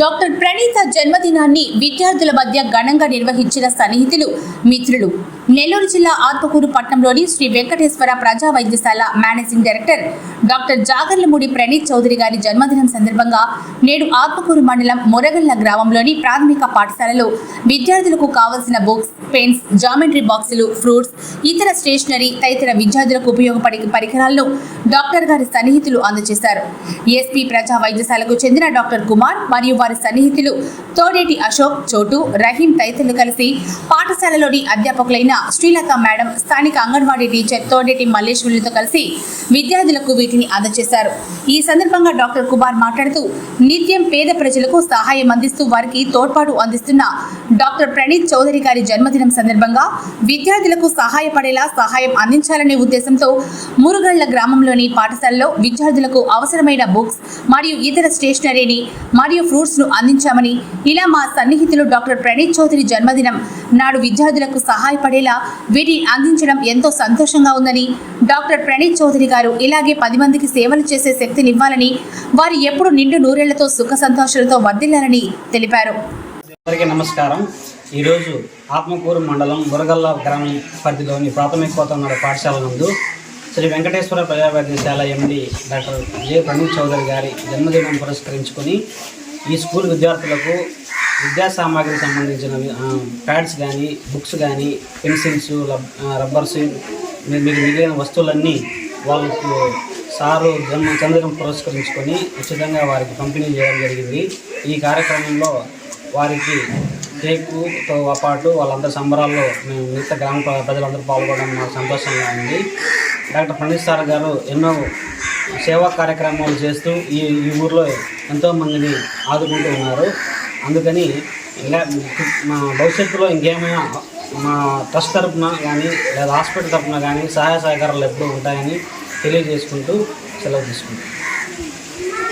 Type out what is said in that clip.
Doctor Praneetha జన్మదినాన్ని విద్యార్థుల మధ్య ఘనంగా నిర్వహించిన సన్నిహితులు మిత్రులు. నెల్లూరు జిల్లా ఆత్మకూరు పట్టణంలోని శ్రీ వెంకటేశ్వర ప్రజా వైద్యశాల managing director doctor Jagarlamudi Praneeth Chowdary గారి జన్మదినం సందర్భంగా నేడు ఆత్మకూరు మండలం మొరగల్ల గ్రామంలోని ప్రాథమిక పాఠశాలలో విద్యార్థులకు కావలసిన బుక్స్ పెన్స్ జామెట్రీ బాక్సులు ఫ్రూట్స్ ఇతర స్టేషనరీ తదితర విద్యార్థులకు ఉపయోగపడే పరికరాలను డాక్టర్ గారి సన్నిహితులు అందజేశారు. ఎస్పీ ప్రజా వైద్యశాలకు చెందిన డాక్టర్ కుమార్ మరియు వారి సన్నిహితులు తోడేటి అశోక్ చోటు రహీం తదితరులు కలిసి పాఠశాలలోని అధ్యాపకులైన శ్రీలత మేడం స్థానిక అంగన్వాడీ టీచర్ తోడేటి మల్లేశ్వరులతో కలిసి విద్యార్థులకు వీటిని అందజేశారు. ఈ సందర్భంగా డాక్టర్ కుమార్ మాట్లాడుతూ నిత్యం పేద ప్రజలకు సహాయం అందిస్తూ వారికి తోడ్పాటు అందిస్తున్న డాక్టర్ ప్రణీత్ చౌదరి గారి జన్మదినం సందర్భంగా విద్యార్థులకు సహాయపడేలా సహాయం అందించాలనే ఉద్దేశంతో మురుగళ్ళ గ్రామంలోని పాఠశాలలో విద్యార్థులకు అవసరమైన బుక్స్ మరియు ఇతర స్టేషనరీని మరియు ఫ్రూట్స్ ను అందించామని ఇలా మా సన్నిహితులు డాక్టర్ ప్రణీత్ చౌదరి జన్మదినం నాడు విద్యార్థులకు సహాయపడేలా వీటిని అందించడం ఎంతో సంతోషంగా ఉందని డాక్టర్ ప్రణీత్ చౌదరి గారు ఇలాగే పది మందికి సేవలు చేసే శక్తినివ్వాలని వారు ఎప్పుడు నిండు నూరేళ్ళతో సుఖ సంతోషాలతో వర్ధిల్లాలని తెలిపారు. అందరికీ నమస్కారం. ఈరోజు ఆత్మకూరు మండలం బురగల్ల గ్రామం పరిధిలోని ప్రాథమికోత్తర పాఠశాల నందు Shri Venkateswara ప్రజావైద్యశాల MD doctor J Praneeth Chowdary గారి జన్మదినం పురస్కరించుకొని ఈ స్కూల్ విద్యార్థులకు విద్యా సామాగ్రికి సంబంధించిన ప్యాడ్స్ కానీ బుక్స్ కానీ పెన్సిల్స్ రబ్బర్స్ మీకు మిగిలిన వస్తువులన్నీ వాళ్ళకు సారు జన్మ చంద్రం పురస్కరించుకొని ఉచితంగా వారికి పంపిణీ చేయడం జరిగింది. ఈ కార్యక్రమంలో వారికి కేకుతో పాటు వాళ్ళందరి సంబరాల్లో మేము మిగతా గ్రామ ప్రజలందరూ పాల్గొనడం మాకు సంతోషంగా ఉంది. డాక్టర్ ప్రణీత్ సార్ గారు ఎన్నో సేవా కార్యక్రమాలు చేస్తూ ఈ ఈ ఊర్లో ఎంతోమందిని ఆదుకుంటూ ఉన్నారు. అందుకని ఇలా మా భవిష్యత్తులో ఇంకేమైనా మా ట్రస్ట్ తరపున కానీ లేదా హాస్పిటల్ తరపున కానీ సహాయ సహకారాలు ఎప్పుడూ ఉంటాయని తెలియజేసుకుంటూ సెలవు తీసుకుంటాం